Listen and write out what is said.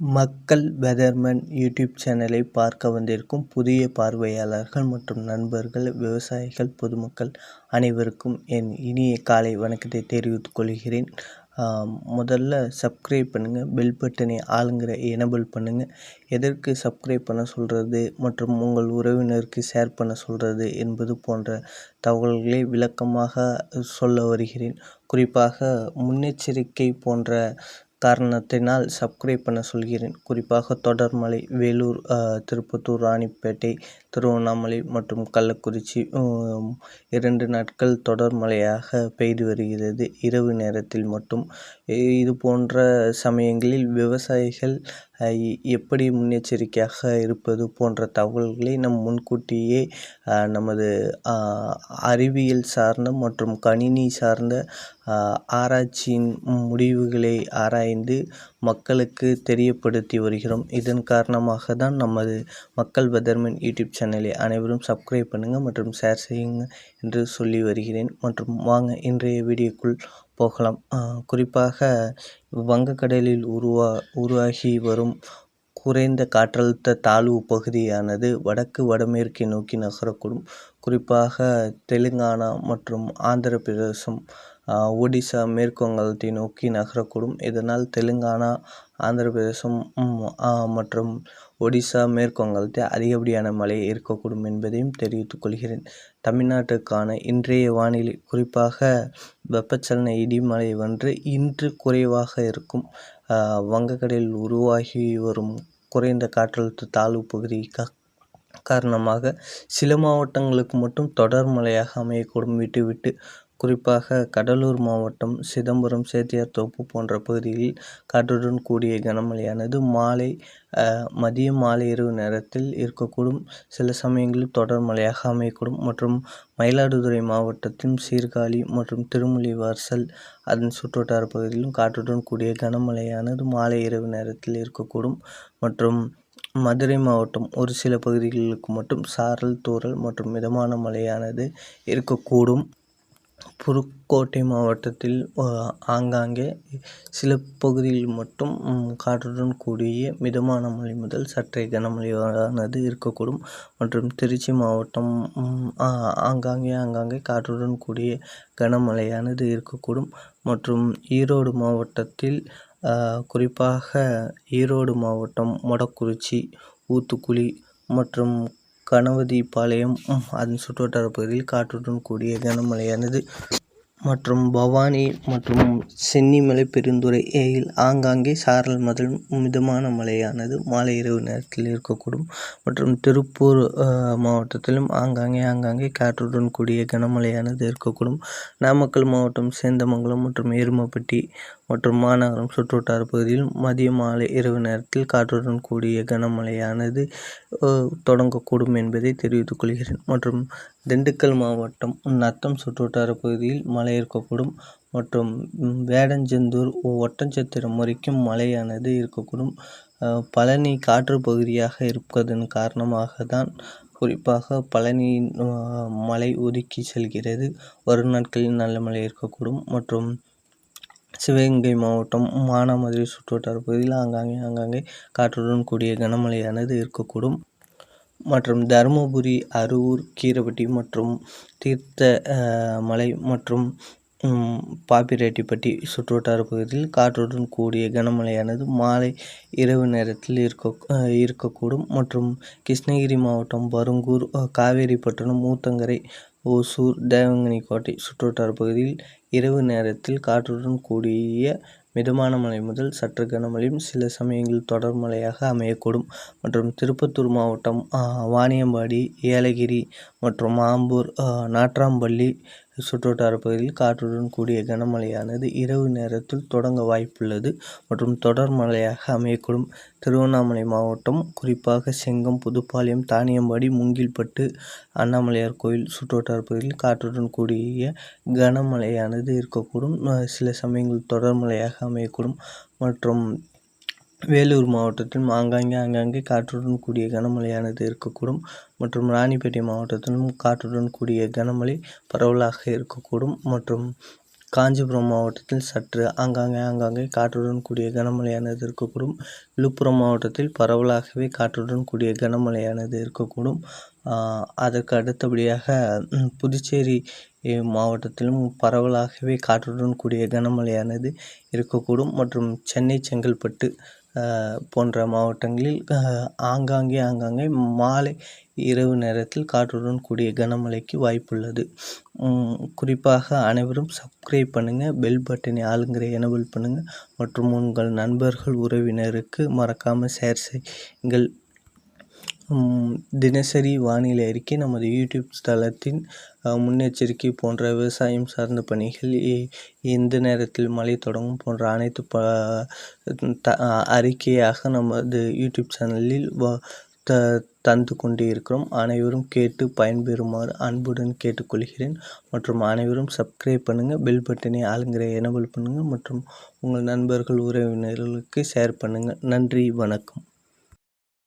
மக்கள் weatherman YouTube சேனலை பார்க்க வந்திருக்கும் புதிய பார்வையாளர்கள் மற்றும் நண்பர்கள் விவசாயிகள் பொதுமக்கள் அனைவருக்கும் என் இனிய காலை வணக்கத்தை தெரிவித்துக் கொள்கிறேன். முதல்ல சப்ஸ்கிரைப் பண்ணுங்கள் பெல் பட்டனை ஆளுங்கிற எனபிள் பண்ணுங்கள் எதற்கு சப்ஸ்கிரைப் பண்ண சொல்கிறது மற்றும் உங்கள் உறவினருக்கு ஷேர் பண்ண சொல்கிறது என்பது போன்ற தகவல்களை விளக்கமாக சொல்ல வருகிறேன். குறிப்பாக முன்னெச்சரிக்கை போன்ற காரணத்தினால் சப்ஸ்கிரைப் பண்ண சொல்கிறேன். குறிப்பாக தொடர்மலை வேலூர் திருப்பத்தூர் ராணிப்பேட்டை திருவண்ணாமலை மற்றும் கள்ளக்குறிச்சி இரண்டு நாட்கள் தொடர் மழையாக பெய்து வருகிறது. இரவு நேரத்தில் மட்டும். இது போன்ற சமயங்களில் விவசாயிகள் எப்படி முன்னெச்சரிக்கையாக இருப்பது போன்ற தகவல்களை நம் முன்கூட்டியே நமது அறிவியல் சார்ந்த மற்றும் கணினி சார்ந்த ஆராய்ச்சியின் முடிவுகளை ஆராய்ந்து மக்களுக்கு தெரியப்படுத்தி வருகிறோம். இதன் காரணமாக தான் நமது மக்கள் பதர்மன் யூடியூப் சேனலை அனைவரும் சப்ஸ்கிரைப் பண்ணுங்கள் மற்றும் ஷேர் செய்யுங்க என்று சொல்லி வருகிறேன். மற்றும் வாங்க இன்றைய வீடியோக்குள் போகலாம். குறிப்பாக வங்கக்கடலில் உருவா உருவாகி வரும் குறைந்த காற்றழுத்த தாழ்வு பகுதியானது வடக்கு வடமேற்கை நோக்கி நகரக்கூடும். குறிப்பாக தெலுங்கானா மற்றும் ஆந்திர பிரதேசம் ஒடிசா மேற்கு நோக்கி நகரக்கூடும். இதனால் தெலுங்கானா ஆந்திரப்பிரதேசம் மற்றும் ஒடிசா மேற்குவங்கத்தில் அதிகப்படியான மழை இருக்கக்கூடும் என்பதையும் தெரிவித்துக் கொள்கிறேன். தமிழ்நாட்டுக்கான இன்றைய வானிலை குறிப்பாக வெப்பச்சலன இடிமலை வந்து இன்று குறைவாக இருக்கும். வங்கக்கடலில் உருவாகி வரும் குறைந்த காற்றழுத்த தாழ்வு பகுதி காரணமாக சில மாவட்டங்களுக்கு மட்டும் தொடர் மழையாக அமையக்கூடும். விட்டு விட்டு குறிப்பாக கடலூர் மாவட்டம் சிதம்பரம் சேத்தியாத்தோப்பு போன்ற பகுதிகளில் காற்றுடன் கூடிய கனமழையானது மாலை மதியம் மாலை இரவு நேரத்தில் இருக்கக்கூடும். சில சமயங்களில் தொடர் மழையாக அமையக்கூடும் மற்றும் மயிலாடுதுறை மாவட்டத்தின் சீர்காழி மற்றும் திருமலிவாசல் அதன் சுற்றுவட்டார பகுதியிலும் காற்றுடன் கூடிய கனமழையானது மாலை இரவு நேரத்தில் இருக்கக்கூடும். மற்றும் மதுரை மாவட்டம் ஒரு சில பகுதிகளுக்கு மட்டும் சாரல் தூறல் மற்றும் மிதமான மழையானது இருக்கக்கூடும். புதுக்கோட்டை மாவட்டத்தில் ஆங்காங்கே சில பகுதியில் மட்டும் காற்றுடன் கூடிய மிதமான மழை முதல் சற்றே கனமழையானது இருக்கக்கூடும். மற்றும் திருச்சி மாவட்டம் ஆங்காங்கே ஆங்காங்கே காற்றுடன் கூடிய கனமழையானது இருக்கக்கூடும். மற்றும் ஈரோடு மாவட்டத்தில் குறிப்பாக ஈரோடு மாவட்டம் மொடக்குறிச்சி ஊத்துக்குளி மற்றும் கணபதிபாளையம் அதன் சுற்றுவட்டார பகுதியில் காற்றுடன் கூடிய கனமழையானது. மற்றும் பவானி மற்றும் சென்னிமலை பெருந்துறை ஏயில் ஆங்காங்கே சாரல் முதல் மிதமான மழையானது மாலை இரவு நேரத்தில் இருக்கக்கூடும். மற்றும் திருப்பூர் மாவட்டத்திலும் ஆங்காங்கே ஆங்காங்கே காற்றுடன் கூடிய கனமழையானது இருக்கக்கூடும். நாமக்கல் மாவட்டம் சேந்தமங்கலம் மற்றும் எருமப்பட்டி மற்றும் மாநகரம் சுற்றுவட்டார பகுதியில் மதிய மாலை இரவு நேரத்தில் காற்றுடன் கூடிய கனமழையானது தொடங்கக்கூடும் என்பதை தெரிவித்துக் கொள்கிறேன். மற்றும் திண்டுக்கல் மாவட்டம் நத்தம் சுற்றுவட்டார பகுதியில் மழை இருக்கக்கூடும் மற்றும் வேடஞ்செந்தூர் ஒட்டஞ்சத்திரம் வரைக்கும் மழையானது இருக்கக்கூடும். பழனி காற்று பகுதியாக இருப்பதன் காரணமாக தான் குறிப்பாக பழனியின் மழை ஒதுக்கி செல்கிறது. வரும் நாட்களில் நல்ல மழை இருக்கக்கூடும் மற்றும் சிவகங்கை மாவட்டம் மானாமதுரை சுற்றுவட்டார பகுதியில் ஆங்காங்கே ஆங்காங்கே காற்றுடன் கூடிய கனமழையானது இருக்கக்கூடும். மற்றும் தருமபுரி அரூர் கீரப்பட்டி மற்றும் தீர்த்த மலை மற்றும் பாப்பிரெட்டிப்பட்டி சுற்றுவட்டார பகுதியில் காற்றுடன் கூடிய கனமழையானது மாலை இரவு நேரத்தில் இருக்க இருக்கக்கூடும். மற்றும் கிருஷ்ணகிரி மாவட்டம் பருங்கூர் காவேரிப்பட்டினம் ஊத்தங்கரை ஓசூர் தேவங்கனிக்கோட்டை சுற்றுவட்டார பகுதியில் இரவு நேரத்தில் காற்றுடன் கூடிய மிதமான மழை முதல் சற்று கனமழையும் சில சமயங்களில் தொடர் மழையாக அமையக்கூடும். மற்றும் திருப்பத்தூர் மாவட்டம் வாணியம்பாடி ஏலகிரி மற்றும் ஆம்பூர் நாற்றாம்பள்ளி சுற்றுவட்டார பகுதியில் காற்றுடன் கூடிய கனமழையானது இரவு நேரத்தில் தொடங்க வாய்ப்புள்ளது மற்றும் தொடர் மழையாக அமையக்கூடும். திருவண்ணாமலை மாவட்டம் குறிப்பாக செங்கம் புதுப்பாளையம் தானியம்பாடி முங்கில்பட்டு அண்ணாமலையார் கோயில் சுற்றுவட்டார பகுதியில் காற்றுடன் கூடிய கனமழையானது இருக்கக்கூடும். சில சமயங்கள் தொடர் மழையாக அமையக்கூடும் மற்றும் வேலூர் மாவட்டத்தில் ஆங்காங்கே ஆங்காங்கே காற்றுடன் கூடிய கனமழையானது இருக்கக்கூடும். மற்றும் ராணிப்பேட்டை மாவட்டத்திலும் காற்றுடன் கூடிய கனமழை பரவலாக இருக்கக்கூடும். மற்றும் காஞ்சிபுரம் மாவட்டத்தில் சற்று ஆங்காங்கே ஆங்காங்கே காற்றுடன் கூடிய கனமழையானது இருக்கக்கூடும். விழுப்புரம் மாவட்டத்தில் பரவலாகவே காற்றுடன் கூடிய கனமழையானது இருக்கக்கூடும். அதற்கு அடுத்தபடியாக புதுச்சேரி மாவட்டத்திலும் பரவலாகவே காற்றுடன் கூடிய கனமழையானது இருக்கக்கூடும். மற்றும் சென்னை செங்கல்பட்டு போன்ற மாவட்டங்களில் ஆங்காங்கே ஆங்காங்கே மாலை இரவு நேரத்தில் காற்றுடன் கூடிய கனமழைக்கு வாய்ப்புள்ளது. குறிப்பாக அனைவரும் சப்ஸ்கிரைப் பண்ணுங்கள் பெல் பட்டனை ஆளுங்கிற எனபிள் பண்ணுங்கள் மற்றும் உங்கள் நண்பர்கள் உறவினருக்கு மறக்காமல் ஷேர் செய்யுங்கள். தினசரி வானிலை அறிக்கை நமது யூடியூப் தளத்தின் முன்னெச்சரிக்கை போன்ற விவசாயம் சார்ந்த பணிகள் எந்த நேரத்தில் மழை தொடங்கும் போன்ற அனைத்து ப த அறிக்கையாக நமது யூடியூப் சேனலில் வ த தந்து கொண்டு இருக்கிறோம். அனைவரும் கேட்டு பயன்பெறுமாறு அன்புடன் கேட்டுக்கொள்கிறேன். மற்றும் அனைவரும் சப்ஸ்கிரைப் பண்ணுங்கள் பெல் பட்டனை ஆளுங்கிற எனபிள் பண்ணுங்கள் மற்றும் உங்கள் நண்பர்கள் உறவினர்களுக்கு ஷேர் பண்ணுங்கள் நன்றி வணக்கம்.